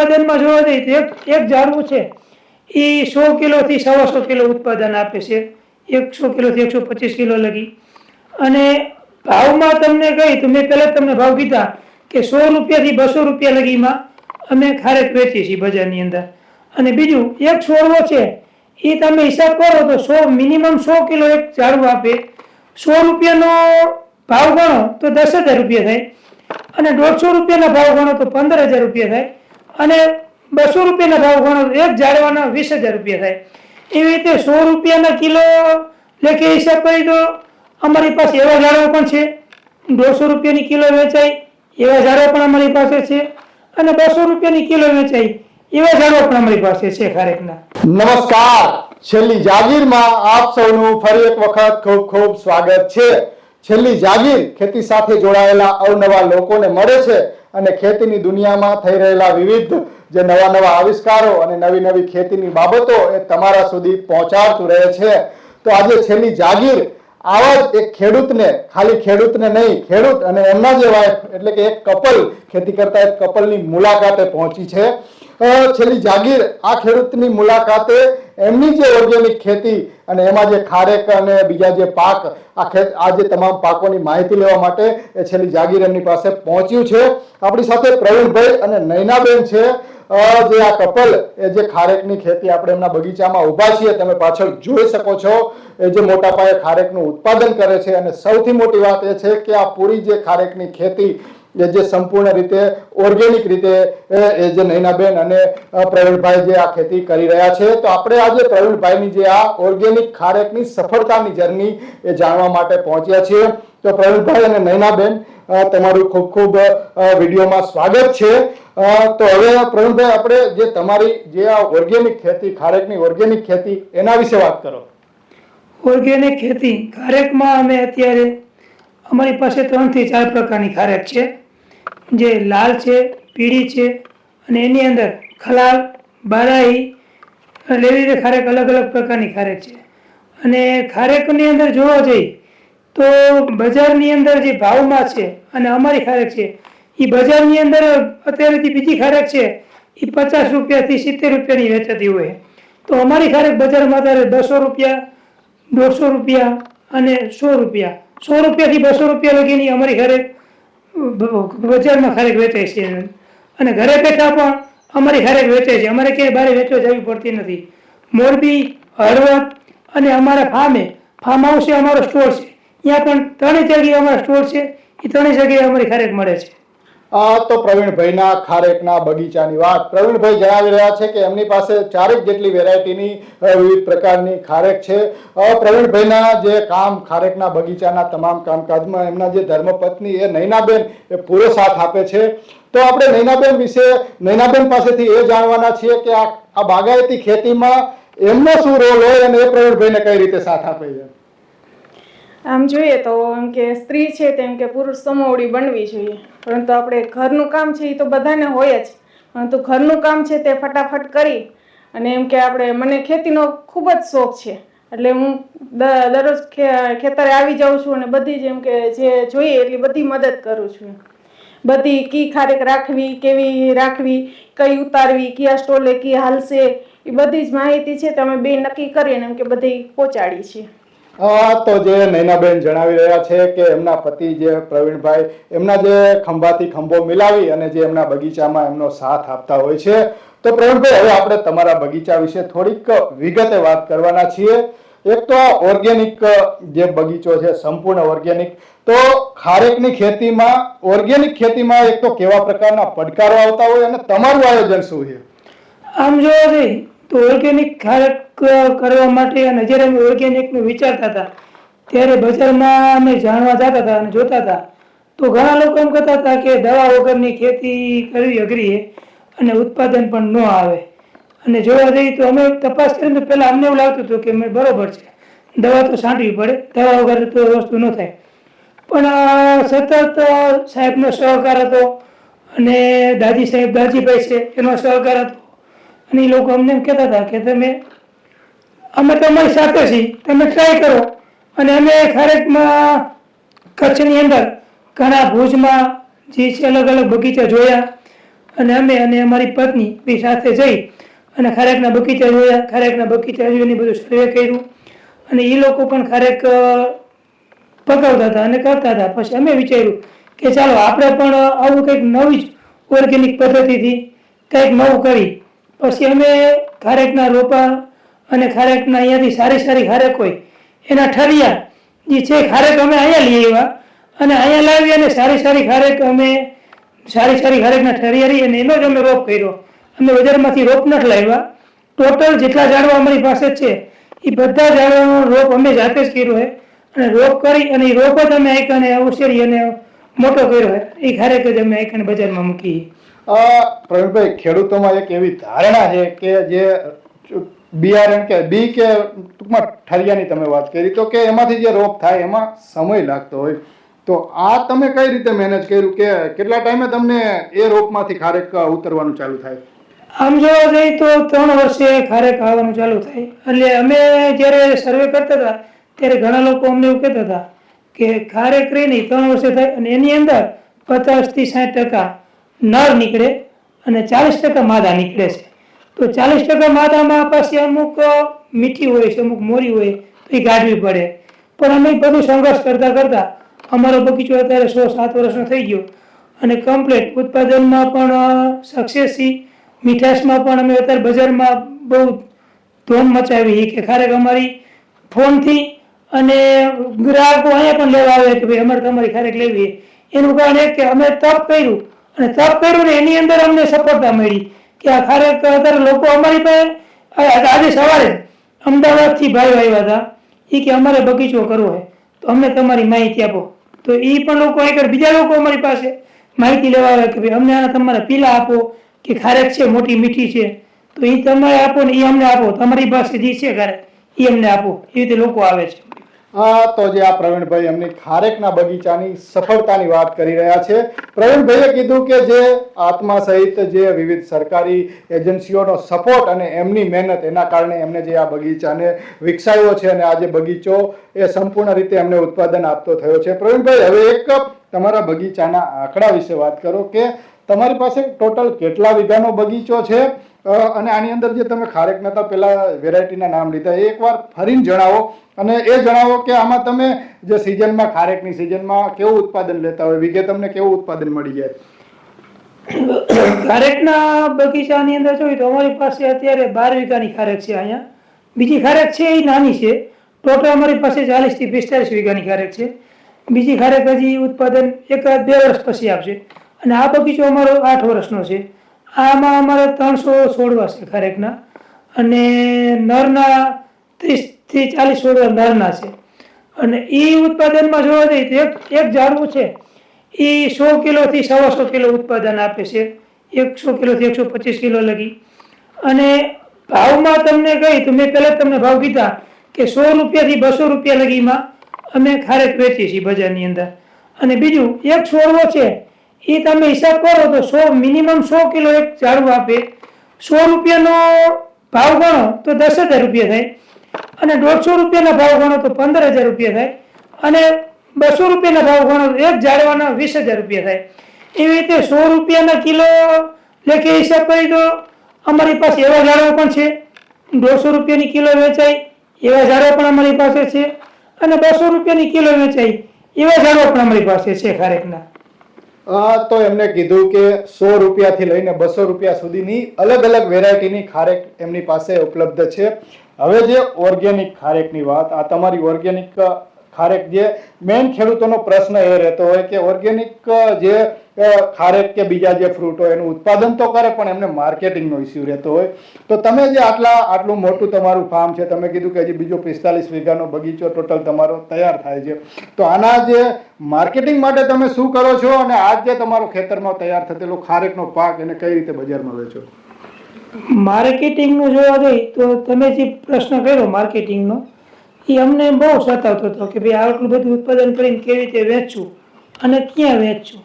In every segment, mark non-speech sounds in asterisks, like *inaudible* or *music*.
ઉત્પાદનમાં જોવા જઈએ તો એક ઝાડવું છે. એ સો કિલોથી સવાસો કિલો ઉત્પાદન આપે છે. એકસો કિલોથી એકસો પચીસ કિલો લગી. અને ભાવમાં તમને કહી, તો મેં પહેલાં તમને ભાવ કીધા કે સો રૂપિયાથી બસો રૂપિયા લગીમાં અમે ખારેક વેચીએ છીએ બજારની અંદર. અને બીજું, એક છોડવો છે. એ તમે હિસાબ કરો તો સો, મિનિમમ સો કિલો એક ઝાડવું આપે. સો રૂપિયાનો ભાવ ગણો તો દસ હજાર રૂપિયા થાય. અને દોઢસો રૂપિયાના ભાવ ગણો તો પંદર હજાર રૂપિયા થાય. અને બસો રૂપિયાના ભાવ ગણો એક ઝાડવાના વીસ હજાર રૂપિયા થાય. એવી રીતે સો રૂપિયાના કિલો લેખે હિસાબ કરી તો અમારી પાસે એવા ઝાડવા પણ છે. દોઢસો રૂપિયાની કિલો વેચાય, એવા ઝાડવા પણ અમારી પાસે છે. અને બસો રૂપિયાની કિલો વેચાય, એવા ઝાડવા પણ અમારી પાસે છે ખારેકના. નમસ્કાર. છેલ્લી જાગીરમાં આપ સૌનું ફરી એક વખત ખૂબ ખૂબ સ્વાગત છે. છેલ્લી જાગીર ખેતી સાથે જોડાયેલા અવનવા લોકોને મળે છે. અને ખેતીની દુનિયામાં થઈ રહેલા વિવિધ જે નવા નવા આવિષ્કારો અને નવી નવી ખેતીની બાબતો એ તમારા સુધી પહોંચાડતું રહે છે. તો આજે છેલ્લી જાગીર આવા જ એક ખેડૂતને, ખાલી ખેડૂતને નહીં, ખેડૂત અને એમના જે વાઇફ એટલે કે એક કપલ ખેતી કરતા એક કપલની મુલાકાતે પહોંચી છે. છેલ્લી જાગીર આ ખેડૂતની મુલાકાતે એમની જે ઓર્ગેનિક ખેતી અને એમાં જે ખારેક અને બીજા જે પાક, આ ખેત, આ જે તમામ પાકોની માહિતી લેવા માટે એ છેલ્લી જાગીર એમની પાસે પહોંચ્યું છે. આપણી સાથે પ્રવીણભાઈ અને નૈનાબેન છે. જે આ કપલ, એ જે ખારેકની ખેતી આપણે એમના બગીચામાં ઊભા છીએ, તમે પાછળ જોઈ શકો છો. એ જે મોટા પાયે ખારેકનું ઉત્પાદન કરે છે અને સૌથી મોટી વાત એ છે કે આ પૂરી જે ખારેકની ખેતી જે સંપૂર્ણ રીતે ઓર્ગેનિક રીતે જે નૈનાબેન અને પ્રવીણભાઈ જે આ ખેતી કરી રહ્યા છે, તો આપણે આજે પ્રવીણભાઈની જે આ ઓર્ગેનિક ખારેકની સફળતાની જર્ની એ જાણવા માટે પહોંચ્યા છીએ. તો પ્રવીણભાઈ અને નૈનાબેન તમારું ખૂબ ખૂબ વિડીયોમાં સ્વાગત છે. તો હવે પ્રવીણભાઈ, આપણે જે તમારી જે આ ઓર્ગેનિક ખેતી, ખારેકની ઓર્ગેનિક ખેતી, એના વિશે વાત કરો. ઓર્ગેનિક ખેતી, ખારેકમાં અમે અત્યારે અમારી પાસે ત્રણથી ચાર પ્રકારની ખારેક છે. જે લાલ છે, પીળી છે અને એની અંદર ખલાલ બારાઈ એવી રીતે ખારેક અલગ અલગ પ્રકારની ખારેક છે. અને ખારેકની અંદર જોવા જઈએ તો બજારની અંદર જે ભાવમાં છે અને અમારી ખારેક છે એ બજારની અંદર અત્યારે બીજી ખારેક છે એ પચાસ રૂપિયાથી સિત્તેર રૂપિયાની વેચાતી હોય. તો અમારી ખારેક બજારમાં અત્યારે બસો રૂપિયા, દોઢસો રૂપિયા અને સો રૂપિયા સો રૂપિયાથી બસો રૂપિયા લગીની અમારી ઘરે બજારમાં ખારેક વેચાય છે. અને ઘરે બેઠા પણ અમારી ખારેક વેચાય છે. અમારે ક્યાંય બહાર વેચવા જવી પડતી નથી. મોરબી, હળવદ અને અમારા ફાર્મે ફાર્મ હાઉસે અમારો સ્ટોર છે. ત્યાં પણ ત્રણેય જગ્યાએ અમારો સ્ટોર છે. એ ત્રણેય જગ્યાએ અમારી ખારેક મળે છે. તો પ્રવીણભાઈના ખારેકના બગીચાની વાત. પ્રવીણભાઈ જણાવી રહ્યા છે કે એમની પાસે ચારેક જેટલી વેરાયટીની વિવિધ પ્રકારની ખારેક છે. પ્રવીણભાઈના જે કામ ખારેકના બગીચાના તમામ કામકાજમાં એમના જે ધર્મપત્ની એ નૈનાબેન એ પૂરો સાથ આપે છે. તો આપણે નૈનાબેન વિશે, નૈનાબેન પાસેથી એ જાણવાના છીએ કે આ બાગાયતી ખેતીમાં એમનો શું રોલ હોય અને એ પ્રવીણભાઈને કઈ રીતે સાથ આપે છે? આમ જોઈએ તો એમ કે સ્ત્રી છે તેમ કે પુરુષ સમોવડી બનવી જોઈએ. પરંતુ આપણે ઘરનું કામ છે એ તો બધાને હોય જ. પરંતુ ઘરનું કામ છે તે ફટાફટ કરી અને એમ કે આપણે મને ખેતીનો ખૂબ જ શોખ છે. એટલે હું દરરોજ ખેતરે આવી જાઉં છું અને બધી જ એમ કે જે જોઈએ એટલી બધી મદદ કરું છું. બધી કી ખારેક રાખવી, કેવી રાખવી, કઈ ઉતારવી, કયા સ્ટોલે કી હાલશે એ બધી જ માહિતી છે તમે બે નક્કી કરીને એમ કે બધી પહોંચાડી છે આ તો જે નૈનાબેન જણાવી રહ્યા છે કે એમના પતિ જે પ્રવીણભાઈ, એમના જે ખંભાથી ખંભો મિલાવી અને જે એમના બગીચામાં એમનો સાથ આપતા હોય છે. તો પ્રવીણભાઈ, હવે આપણે તમારા બગીચા વિશે થોડીક વિગતે વાત કરવાના છીએ. એક તો ઓર્ગેનિક જે બગીચો છે, સંપૂર્ણ ઓર્ગેનિક. તો ખારેકની ખેતીમાં, ઓર્ગેનિક ખેતીમાં એક તો કેવા પ્રકારના પડકારો આવતા હોય અને તમારું આયોજન શું છે? આમ જોવા જઈએ તો ઓર્ગેનિક ખારેક કરવા માટે અને જ્યારે અમે ઓર્ગેનિકનું વિચારતા હતા. ત્યારે બજારમાં અમે જાણવા જતા હતા અને જોતા હતા. તો ઘણા લોકો એમ કહેતા હતા કે દવા વગરની ખેતી કરવી અઘરી અને ઉત્પાદન પણ ન આવે. અને જોવા જઈએ તો અમે તપાસ કરીને તો પહેલાં અમને એવું લાગતું હતું કે મેં બરોબર છે. દવા તો છાંટવી પડે, દવા વગર તો વસ્તુ ન થાય. પણ સતત સાહેબનો સહકાર હતો અને દાદી સાહેબ દાજીભાઈ છે, એનો સહકાર હતો. અને એ લોકો અમને એમ કહેતા હતા કે તમે, અમે તમારી સાથે છીએ, તમે ટ્રાય કરો. અને અમે ખારેકમાં કચ્છની અંદર ઘણા ભુજમાં જે છે અલગ અલગ બગીચા જોયા. અને અમે અને અમારી પત્ની બે સાથે જઈ અને ખારેકના બગીચા જોયા. ખારેકના બગીચા જોઈને બધું સર્વે કર્યું. અને એ લોકો પણ ખારેક પકાવતા હતા અને કરતા હતા. પછી અમે વિચાર્યું કે ચાલો, આપણે પણ આવું કંઈક નવી જ ઓર્ગેનિક પદ્ધતિથી કંઈક નવું કરી પછી અમે ખારેકના રોપા અને ખારેકના અહીંયાથી સારી સારી ખારેક હોય એના ઠરિયા જે છે ખારેક અમે અહીંયા લઈ આવ્યા. અને અહીંયા લાવી અને સારી સારી ખારેક અમે સારી સારી ખારેકના ઠરિયા રહી અને એનો જ અમે રોપ કર્યો. અમે બજારમાંથી રોપ નથી લાવ્યા. ટોટલ જેટલા ઝાડવા અમારી પાસે છે એ બધા ઝાડવાનો રોપ અમે જાતે જ કર્યો છે. અને રોપ કરી અને એ રોપ જ અમે આઈકને ઉછેરી અને મોટો કર્યો છે. એ ખારેક જ અમે આઈકને બજારમાં મૂકી. અ, પ્રવીણભાઈ, ખેડૂતોમાં એક એવી ધારણા છે કે જે બિયારણ કે બી કે ટૂંકમાં ઠરિયાની તમે વાત કરી, તો કે એમાંથી જે રોપ થાય એમાં સમય લાગતો હોય. તો આ તમે કઈ રીતે મેનેજ કર્યું કે કેટલા ટાઈમે તમને એ રોપમાંથી ખારેક ઉતરવાનું ચાલુ થાય? આમ જોવા જઈએ તો ત્રણ વર્ષે ખારેક આવવાનું ચાલુ થાય. એટલે અમે જ્યારે સર્વે કરતા હતા, ત્યારે ઘણા લોકો અમને એવું કહેતા હતા કે ખારેક રહી નહીં, ત્રણ વર્ષે થાય અને એની અંદર પચાસથી સાઠ ટકા નર નીકળે અને ચાલીસ ટકા માદા નીકળે છે. તો ચાલીસ ટકા માદામાં પાસે અમુક મીઠી હોય છે, અમુક મોરી હોય, તો એ કાઢવી પડે. પણ અમે બધું સંઘર્ષ કરતાં કરતાં અમારો બગીચો અત્યારે સો સાત વર્ષનો થઈ ગયો અને કમ્પ્લીટ ઉત્પાદનમાં પણ સક્સેસી મીઠાશમાં પણ અમે અત્યારે બજારમાં બહુ ધૂમ મચાવી કે ખરેખર અમારી ફોનથી અને ગ્રાહકો અહીંયા પણ લેવા આવે કે ભાઈ અમારે તમારી ખારેક લેવી એનું કારણ એક કે અમે તપ કર્યું અને તપ કર્યું ને એની અંદર અમને સફળતા મળી કે આ ખારેક અત્યારે લોકો અમારી પાસે આજે સવારે અમદાવાદથી ભાઈઓ આવ્યા હતા. એ કે અમારે બગીચો કરવો હોય તો અમને તમારી માહિતી આપો. તો એ પણ લોકો આગળ બીજા લોકો અમારી પાસે માહિતી લેવા આવે કે ભાઈ અમને આના તમારે પીલા આપો કે ખારેક છે, મોટી મીઠી છે. તો એ તમારે આપો ને એ અમને આપો. તમારી પાસે જે છે ખારેક એ અમને આપો. એવી રીતે લોકો આવે છે. આ તો જે આ પ્રવીણભાઈ એમની ખારેકના બગીચાની સફળતાની વાત કરી રહ્યા છે. પ્રવીણભાઈએ કીધું કે જે આત્મા સહિત જે વિવિધ સરકારી એજન્સીઓનો સપોર્ટ અને એમની મહેનત એના કારણે એમને જે આ બગીચાને વિકસાવ્યો છે અને આ જે બગીચો એ સંપૂર્ણ રીતે એમને ઉત્પાદન આપતો થયો છે. પ્રવીણભાઈ, હવે એક તમારા બગીચાના આંકડા વિશે વાત કરો કે તમારી પાસે ટોટલ કેટલા વીઘાનો બગીચો છે? અને આની અંદર જે તમે ખારેક નતા પેલા વેરાયટીના નામ લીધા. એ એકવાર ફરીને જણાવો અને એ જણાવો કે આમાં તમે જે સિઝનમાં ખારેકની સિઝનમાં કેવું ઉત્પાદન લેતા હોય, વિગે તમને કેવું ઉત્પાદન મળી જાય? *coughs* ખારેકના બગીચાની અંદર જોઈએ તો અમારી પાસે અત્યારે બાર વીઘાની ખારેક છે અહીંયા. બીજી ખારેક છે એ નાની છે. ટોટલ અમારી પાસે ચાલીસથી પિસ્તાલીસ વીઘાની ખારેક છે. બીજી ખારેક હજી ઉત્પાદન એકાદ બે વર્ષ પછી આપશે. અને આ બગીચો અમારો આઠ વર્ષનો છે. આમાં અમારે ત્રણસો છોડવા છે ખારેકના અને નરના ત્રીસથી ચાલીસ છોડવા નરના છે. અને એ ઉત્પાદનમાં જોવા જઈએ તો એક એક ઝાડવું છે. એ સો કિલોથી સવાસો કિલો ઉત્પાદન આપે છે. એકસો કિલોથી એકસો પચીસ કિલો લગી. અને ભાવમાં તમને કહી, તો મેં પહેલાં તમને ભાવ કીધા કે સો રૂપિયાથી બસો રૂપિયા લગીમાં અમે ખારેક વેચીએ છીએ બજારની અંદર. અને બીજું, એક છોડવો છે એ તમે હિસાબ કરો તો સો મિનિમમ સો કિલો એક ઝાડુ આપે. સો રૂપિયાનો ભાવ ગણો તો દસ હજાર રૂપિયા થાય. અને દોઢસો રૂપિયાના ભાવ ગણો તો પંદર હજાર રૂપિયા થાય. અને બસો રૂપિયાના ભાવ ગણો એક ઝાડવાના વીસ હજાર રૂપિયા થાય. એવી રીતે સો રૂપિયાના કિલો લેખે હિસાબ કરી તો અમારી પાસે એવા ઝાડવા પણ છે. દોઢસો રૂપિયાની કિલો વેચાય, એવા ઝાડવા પણ અમારી પાસે છે. અને બસો રૂપિયાની કિલો વેચાય, એવા ઝાડવા પણ અમારી પાસે છે, ખારેકના. તો એમને કીધું કે સો રૂપિયાથી લઈને બસો રૂપિયા સુધીની અલગ અલગ વેરાયટીની ખારેક એમની પાસે ઉપલબ્ધ છે. હવે જે ઓર્ગેનિક ખારેકની વાત, આ તમારી ઓર્ગેનિક ખારેક જે મેઇન ખેડૂતોનો પ્રશ્ન એ રહેતો હોય કે ઓર્ગેનિક જે અ, ખારેક કે બીજા જે ફ્રૂટ હોય એનું ઉત્પાદન તો કરે પણ એમને માર્કેટિંગનો ઇસ્યુ રહેતો હોય. તો તમે જે આટલા આટલું મોટું તમારું ફાર્મ છે તમે કીધું કે હજી બીજો પિસ્તાલીસ વીઘાનો બગીચો ટોટલ તમારો તૈયાર થાય છે. તો આના જે માર્કેટિંગ માટે તમે શું કરો છો અને આજ જે તમારો ખેતરમાં તૈયાર થતેલો ખારેકનો પાક એને કઈ રીતે બજારમાં વેચો? માર્કેટિંગનું જોવા જઈએ તો તમે જે પ્રશ્ન કર્યો માર્કેટિંગનો એ અમને બહુ સતાવતો હતો કે ભાઈ આટલું બધું ઉત્પાદન કરીને કેવી રીતે વેચવું અને ક્યાં વેચવું?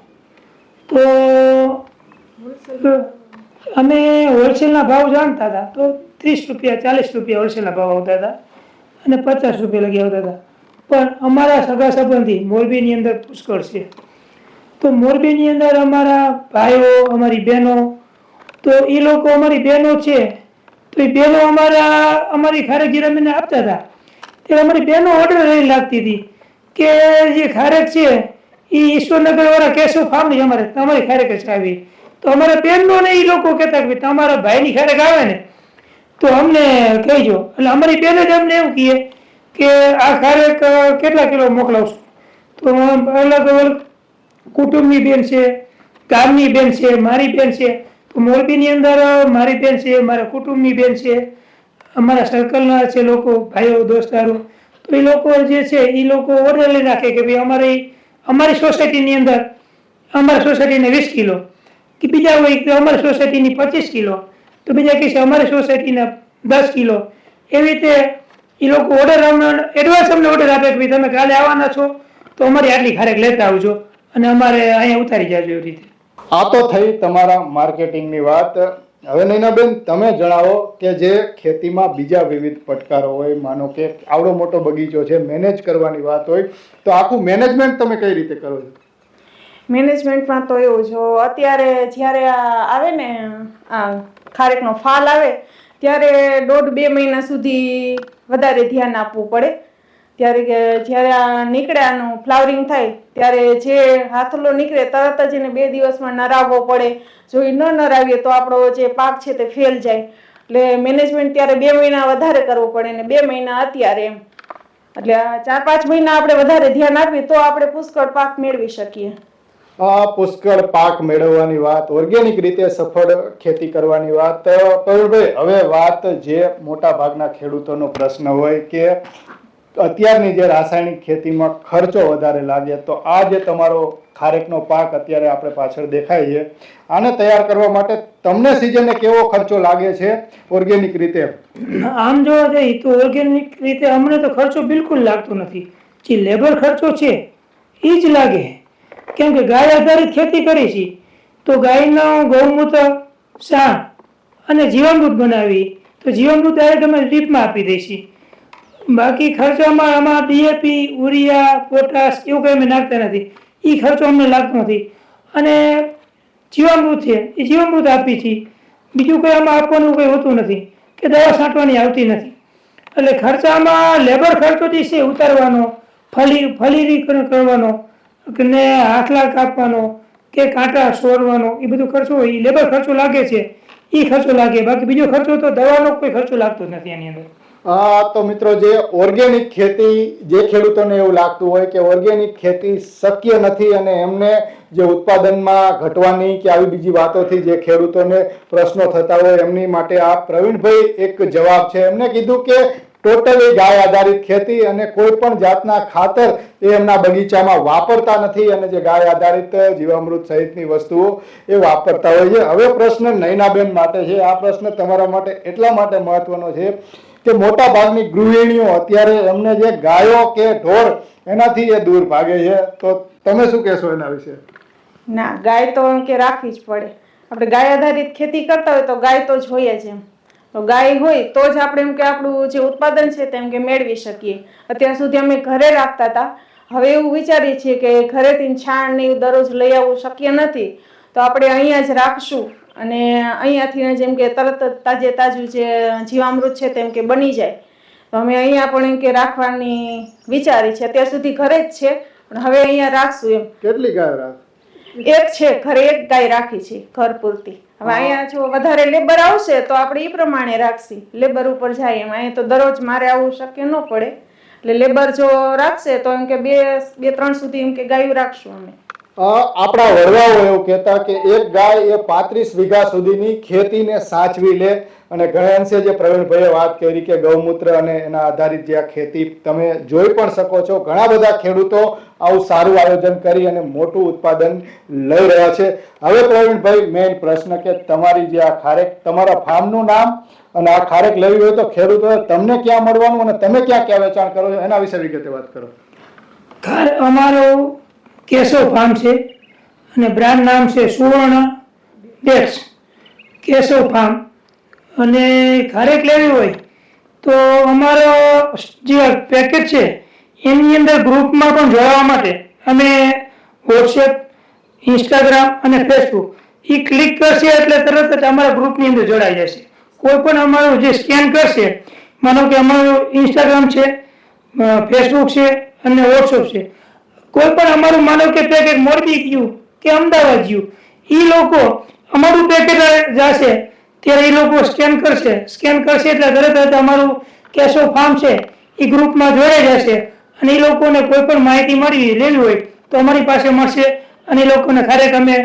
તો, અમે હોલસેલના ભાવ જાણતા હતા. તો ત્રીસ રૂપિયા, ચાલીસ રૂપિયા હોલસેલના ભાવ આવતા હતા અને પચાસ રૂપિયા લગી આવતા હતા. પણ અમારા સગા સંબંધી મોરબીની અંદર પુષ્કળ છે. તો મોરબીની અંદર અમારા ભાઈઓ, અમારી બહેનો, તો એ લોકો અમારી બહેનો છે. તો એ બહેનો અમારા, અમારી ખારેક ગિરામીને આપતા હતા. ત્યારે અમારી બહેનો ઓર્ડર લાગતી હતી કે જે ખારેક છે એ ઈશ્વરનગર વાળા કેશવ ફામની અમારે, તમારી ખારેક જ આવી. તો અમારા બેનનો ને એ લોકો કહેતા કે, તમારા ભાઈની ખારેક આવે ને, તો અમને કહેજો. એટલે અમારી બેન જ અમને એવું કહીએ કે, આ ખારેક કેટલા કિલો મોકલાવશો? તો અલગ અલગ કુટુંબની બેન છે, ગામની બેન છે, મારી બેન છે, તો મોરબીની અંદર મારી બેન છે, મારા કુટુંબની બેન છે, અમારા સર્કલના છે લોકો, ભાઈઓ, દોસ્તારો, તો એ લોકો જે છે એ લોકો ઓર્ડર લઈ નાખે કે, ભાઈ અમારી અમારી સોસાયટીની અંદર, અમારી સોસાયટીને વીસ કિલો. કે બીજા હોય કે અમારી સોસાયટીની પચીસ કિલો. તો બીજા કહે છે અમારી સોસાયટીના દસ કિલો. એવી રીતે એ લોકો ઓર્ડર અમને એડવાન્સ અમને ઓર્ડર આપે કે ભાઈ, તમે કાલે આવવાના છો, તો અમારી આટલી ખારેક લેતા આવજો. અને અમારે અહીંયા ઉતારી જાજો એવી રીતે. આ તો થઈ તમારા માર્કેટિંગની વાત. હવે નૈનાબેન, તમે જણાવો કે જે ખેતીમાં બીજા વિવિધ પડકારો હોય, માનો કે આવડો મોટો બગીચો છે, મેનેજ કરવાની વાત હોય, તો આખું મેનેજમેન્ટ તમે કઈ રીતે કરો છો? મેનેજમેન્ટમાં તો એવું જો અત્યારે જ્યારે આવે ને, આ ખારેકનો ફાલ આવે, ત્યારે દોઢ બે મહિના સુધી વધારે ધ્યાન આપવું પડે. ત્યારે જ્યારે આ નીકળ્યાનું ફ્લાવરિંગ થાય, ત્યારે જે હાથલો નીકળે તરત જ એને બે દિવસમાં નરાવવો પડે. જો એ ન નરાવીએ તો આપણો જે પાક છે તે ફેલ જાય. એટલે મેનેજમેન્ટ ત્યારે બે મહિના વધારે કરવું પડે ને બે મહિના અત્યારે એમ. એટલે ચાર પાંચ મહિના આપણે વધારે ધ્યાન આપીએ તો આપણે પુષ્કળ પાક મેળવી શકીએ. આ પુષ્કળ પાક મેળવવાની વાત ઓર્ગેનિક રીતે સફળ ખેતી કરવાની વાત. પ્રવીણભાઈ હવે વાત જે મોટા ભાગના ખેડૂતોનો પ્રશ્ન હોય કે અત્યારની જે રાસાયણિક ખેતીમાં ખર્ચો વધારે લાગે, તો આ જે તમારો ખારેકનો પાક અત્યારે આપણે પાછળ દેખાય છે, આને તૈયાર કરવા માટે તમને સિઝને કેવો ખર્ચો લાગે છે ઓર્ગેનિક રીતે? આમ જોવા જઈએ તો ઓર્ગેનિક રીતે અમને તો ખર્ચો બિલકુલ લાગતો નથી. જે લેબર ખર્ચો છે, એ જ લાગે. કેમ કે ગાય આધારિત ખેતી કરી છે તો ગાયનો ગૌમૂત્ર, સાણ અને જીવામૃત બનાવી, તો જીવામૃત ડાયરેક્ટ અમે લીપમાં આપી દઈશી બાકી ખર્ચામાં આમાં ડીએપી ઉરિયા પોટાશ એવું કંઈ અમે નાખતા નથી. એ ખર્ચો અમને લાગતો નથી. અને જીવામૃત છે, એ જીવામૃત આપી છીએ બીજું કંઈ આમાં આપવાનું કંઈ હોતું નથી, કે દવા છાંટવાની આવતી નથી. એટલે ખર્ચામાં લેબર ખર્ચો જે છે ઉતારવાનો, ફલી ફલીરીકરણ કરવાનો, ને હાથલા કાપવાનો કે કાંટા સોરવાનો, એ બધો ખર્ચો એ લેબર ખર્ચો લાગે છે. એ ખર્ચો લાગે. બાકી બીજો ખર્ચો તો દવાનો કોઈ ખર્ચો લાગતો નથી એની અંદર. તો મિત્રો જે ઓર્ગેનિક ખેતી જે ખેડૂતોને એવું લાગતું હોય કે ઓર્ગેનિક ખેતી શક્ય નથી અને એમને જે ઉત્પાદનમાં ઘટવાની કે આવી બીજી વાતોથી જે ખેડૂતોને પ્રશ્નો થતા હોય એમની માટે આ પ્રવીણભાઈ એક જવાબ છે. એમને કીધું કે ટોટલી ગાય આધારિત ખેતી અને કોઈ પણ જાતના ખાતર એ એમના બગીચામાં વાપરતા નથી અને જે ગાય આધારિત જીવામૃત સહિતની વસ્તુઓ એ વાપરતા હોય છે. હવે પ્રશ્ન નૈનાબેન માટે છે. આ પ્રશ્ન તમારા માટે એટલા માટે મહત્વનો છે કે મોટા ભાગની ગૃહિણીઓ અત્યારે એમને જે ગાયો કે ઢોર એનાથી એ દૂર ભાગે છે. તો તમે શું કહેશો એના વિશે? ના, ગાય તો કે રાખવી જ પડે. આપણે ગાય આધારિત ખેતી કરતા હોય તો ગાય તો જોઈએ જ એમ. તો ગાય હોય તો જ આપણે એમ કે આપણું જે ઉત્પાદન છે તેમ કે મેળવી શકીએ. અત્યાર સુધી અમે ઘરે રાખતા હતા. હવે એવું વિચારીએ છીએ કે ઘરેથી છાણ ને એવું દરરોજ લઈ આવવું શક્ય નથી. તો આપણે અહીંયા જ રાખશું. અને અહીંયાથી જેમ કે તરત જ તાજે તાજું જે જીવામૃત છે તેમ કે બની જાય. તો અમે અહીંયા પણ એમ કે રાખવાની વિચારી છે. અત્યાર સુધી ઘરે જ છે પણ હવે અહીંયા રાખશું એમ. કેટલી ગાયો રાખ? એક છે ઘરે એક ગાય રાખી છે ઘર પૂરતી. હવે અહીંયા જો વધારે લેબર આવશે તો આપણે એ પ્રમાણે રાખશી. લેબર ઉપર જાય એમ. અહીંયા તો દરરોજ મારે આવવું શક્ય ન પડે. એટલે લેબર જો રાખશે તો એમ કે બે બે ત્રણ સુધી એમ કે ગાયું રાખશું અમે. આપણા વડવાઓ એવું કહેતા કે એક ગાય એ પાંત્રીસ વીઘા સુધીની ખેતીને સાચવી લે. અને ઘણા અંશે જે પ્રવીણભાઈએ વાત કરી કે ગૌમૂત્ર અને એના આધારિત જે આ ખેતી તમે જોઈ પણ શકો છો. ઘણા બધા ખેડૂતો આવું સારું આયોજન કરી અને મોટું ઉત્પાદન લઈ રહ્યા છે. હવે પ્રવીણભાઈ મેઇન પ્રશ્ન કે તમારી જે આ ખારેક, તમારા ફાર્મનું નામ અને આ ખારેક લેવી હોય તો ખેડૂતો તમને ક્યાં મળવાનું અને તમે ક્યાં ક્યાં વેચાણ કરો છો? એના વિશે વિગતે વાત કરો. અમારો કેશવ ફાર્મ છે અને બ્રાન્ડ નામ છે સુવર્ણ ડેટ્સ કેશવ ફાર્મ અને ખારેક લેવી હોય તો અમારો જે પેકેજ છે, એની અંદર ગ્રુપમાં પણ જોડાવા માટે અમે વોટ્સએપ ઇન્સ્ટાગ્રામ અને ફેસબુક એ ક્લિક કરશે એટલે તરત જ અમારા ગ્રુપની અંદર જોડાઈ જશે. કોઈ પણ અમારું જે સ્કેન કરશે, માનો કે અમારું ઇન્સ્ટાગ્રામ છે ફેસબુક છે અને વોટ્સઅપ છે કોઈ પણ અમારું માનો કે પેકેટ મોરબી ગયું કે અમદાવાદ ગયું એ લોકો અમારું પેકેટ જશે. ત્યારે એ લોકો સ્કેન કરશે. સ્કેન કરશે એટલે તરત જ અમારું કેશો ફાર્મ છે એ ગ્રુપમાં જોડાઈ જશે. અને એ લોકોને કોઈ પણ માહિતી મળી લેવી હોય તો અમારી પાસે મળશે અને એ લોકોને ખરેખર અમે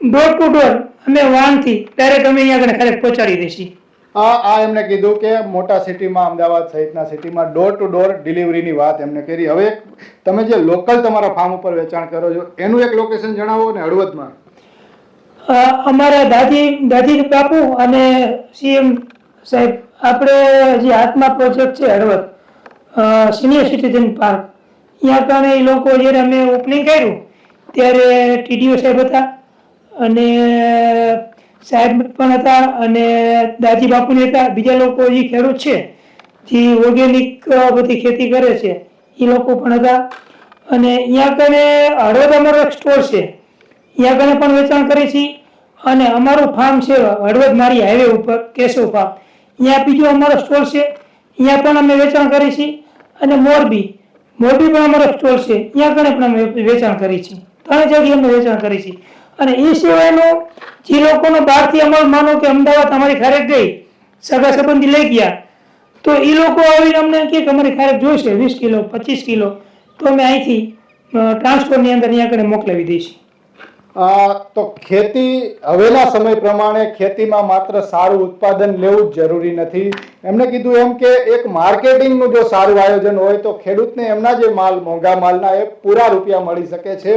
ડોર ટુ ડોર અમે વાનથી ડાયરેક્ટ અમે અહીંયા આગળ ખરેખર પહોંચાડી દઈશું. આ આ એમણે કીધું કે મોટા સિટીમાં, અમદાવાદ સહિતના સિટીમાં ડોર ટુ ડોર ડિલિવરીની વાત એમને કરી. હવે તમે જે લોકલ તમારા ફાર્મ ઉપર વેચાણ કરો છો, એનું એક લોકેશન જણાવો ને હળવદમાં. અમારા દાદી દાદી બાપુ અને સીએમ સાહેબ. આપણે જે હાથમાં પ્રોજેક્ટ છે હળવદ સિનિયર સિટીઝન પાર્ક ત્યાં કણે એ લોકો જ્યારે અમે ઓપનિંગ કર્યું, ત્યારે ટીડીઓ સાહેબ હતા અને સાહેબ પણ હતા અને દાદી બાપુની હતા. બીજા લોકો જે ખેડૂત છે, જે ઓર્ગેનિક બધી ખેતી કરે છે, એ લોકો પણ હતા. અને અહીંયા કને હળવદ અમારો એક સ્ટોર છે. ત્યાં કણે પણ વેચાણ કરીએ છીએ અને અમારું ફાર્મ છે, હળવદ મારી હાઈવે ઉપર, કેશવ ફાર્મ અહીંયા બીજો અમારો સ્ટોર છે. ત્યાં પણ અમે વેચાણ કરીએ છીએ અને મોરબી મોરબી પણ અમારો સ્ટોર છે. ત્યાં કણે પણ અમે વેચાણ કરીએ છીએ ત્રણ જગ્યાએ અમે વેચાણ કરીએ છીએ અને એ સિવાયનું જે લોકોનો બહારથી અમલ માનો કે અમદાવાદ અમારી ખારેક ગઈ, સગા સંબંધી લઈ ગયા. તો એ લોકો આવીને અમને કે અમારી ખારેક જોઈશે વીસ કિલો, પચીસ કિલો, તો અમે અહીંથી ટ્રાન્સપોર્ટની અંદર અહીંયા આગળ મોકલાવી દઈશું. તો ખેતી હવેના સમય પ્રમાણે ખેતીમાં માત્ર સારું ઉત્પાદન લેવું જ જરૂરી નથી. એમણે કીધું એમ કે એક માર્કેટિંગનું જો સારું આયોજન હોય તો ખેડૂતને એમના જે માલ, મોંઘા માલના એ પૂરા રૂપિયા મળી શકે છે.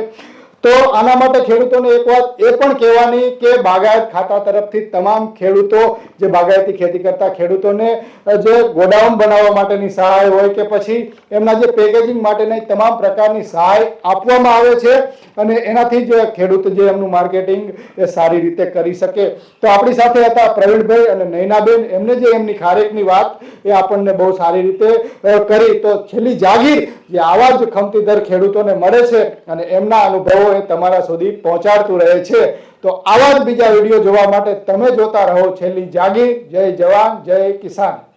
તો આના માટે ખેડૂતોને એક વાત એ પણ કહેવાની કે બાગાયત ખાતા તરફથી તમામ ખેડૂતો જે બાગાયતી ખેતી કરતા ખેડૂતોને જે ગોડાઉન બનાવવા માટેની સહાય હોય કે પછી એમના જે પેકેજિંગ માટેની તમામ પ્રકારની સહાય આપવામાં આવે છે અને એનાથી જ ખેડૂત જે એમનું માર્કેટિંગ એ સારી રીતે કરી શકે. તો આપણી સાથે હતા પ્રવીણભાઈ અને નૈનાબેન. એમને જે એમની ખારેકની વાત એ આપણને બહુ સારી રીતે કરી. તો છેલ્લી જાગીર જે આવા જ ખમતીદર ખેડૂતોને મળે છે અને એમના અનુભવો એ તમારા સુધી પહોંચાડતું રહે છે. તો આવા જ બીજા વીડિયો જોવા માટે તમે જોતા રહો છેલ્લી જાગીર જય જવાન, જય કિસાન.